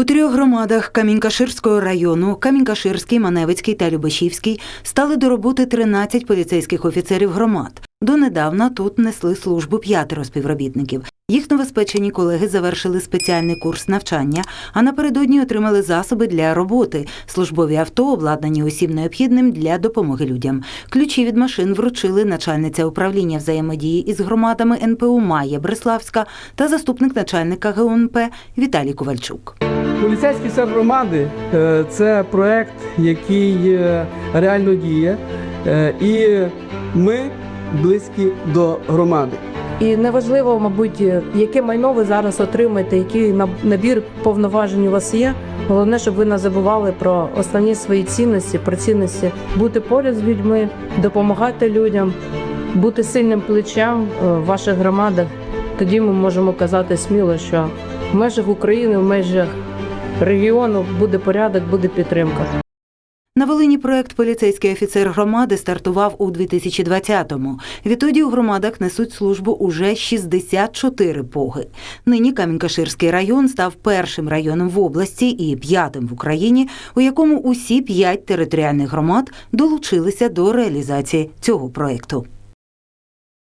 У трьох громадах Камінькаширського району Камінькаширський, Маневицький та Любешівський стали до роботи 13 поліцейських офіцерів громад. Донедавна тут несли службу п'ятеро співробітників. Їх новоспечені колеги завершили спеціальний курс навчання, а напередодні отримали засоби для роботи, службові авто, обладнані усім необхідним для допомоги людям. Ключі від машин вручили начальниця управління взаємодії із громадами НПУ Майя Бреславська та заступник начальника ГУНП Віталій Ковальчук. Поліцейський серед громади е, це проект, який е, реально діє, е, і ми близькі до громади. І неважливо, мабуть, яке майно ви зараз отримаєте, який наб- набір повноважень у вас є. Головне, щоб ви не забували про основні свої цінності, про цінності бути поряд з людьми, допомагати людям, бути сильним плечем в ваших громадах. Тоді ми можемо казати сміло, що в межах України, в межах регіону буде порядок, буде підтримка. На Волині проект Поліцейський офіцер громади стартував у 2020-му. Відтоді у громадах несуть службу уже 64 поги. Нині Камінькаширський район став першим районом в області і п'ятим в Україні, у якому усі п'ять територіальних громад долучилися до реалізації цього проекту.